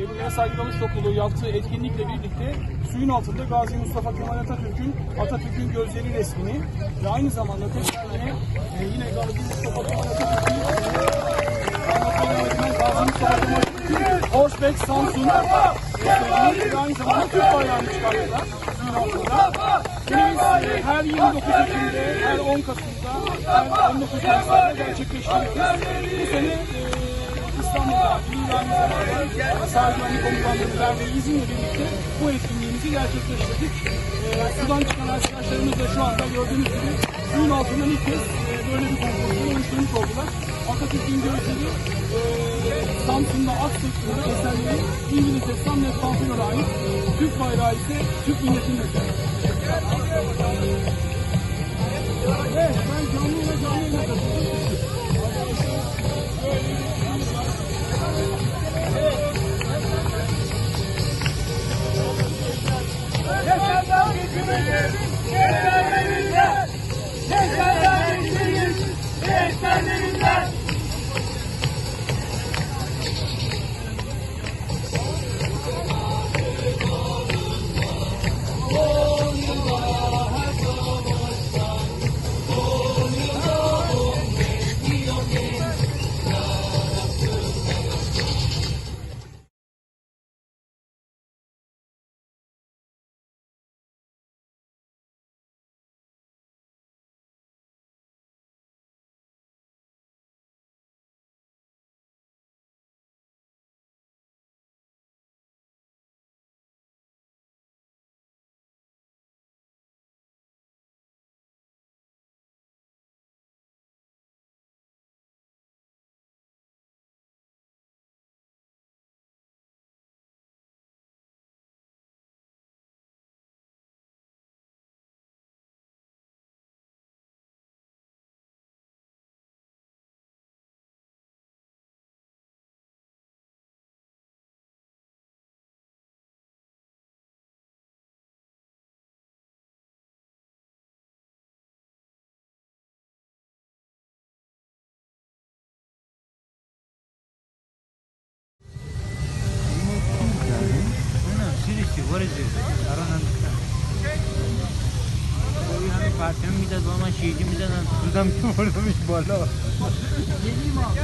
Demirlere Saygı Dalış Topluluğu yaptığı etkinlikle birlikte suyun altında Gazi Mustafa Kemal Atatürk'ün Atatürk'ün gözleri resmini ve aynı zamanda tekrar yine e, yine Gazi Mustafa Kemal Atatürk'ün e, Gazi Samsun resmini ve aynı zamanda Türk bayrağını çıkarttılar biz e, her 29 Ekim'de, her 10 Kasım'da, her 19 Mayıs'ta gerçekleştireceğiz. Bu sene e, İstanbul'da zamanda Sahil Komutanlığı Derneği izinle birlikte bu etkinliğimizi gerçekleştirdik. Ee, sudan çıkan arkadaşlarımız da şu anda gördüğünüz gibi suyun altından ilk kez e, böyle bir kompozisyon oluşturmuş oldular. Atatürk'ün gözleri e, Samsun'da Aksırt'ında eserleri İngiliz ressam Ned Pamphilon'a ait. Türk bayrağı ise Türk milletinin eseri. Evet, what is this? I don't understand. Koyu mi dedi ama şeyci mi dedi? Bala. Ne diyeyim abi?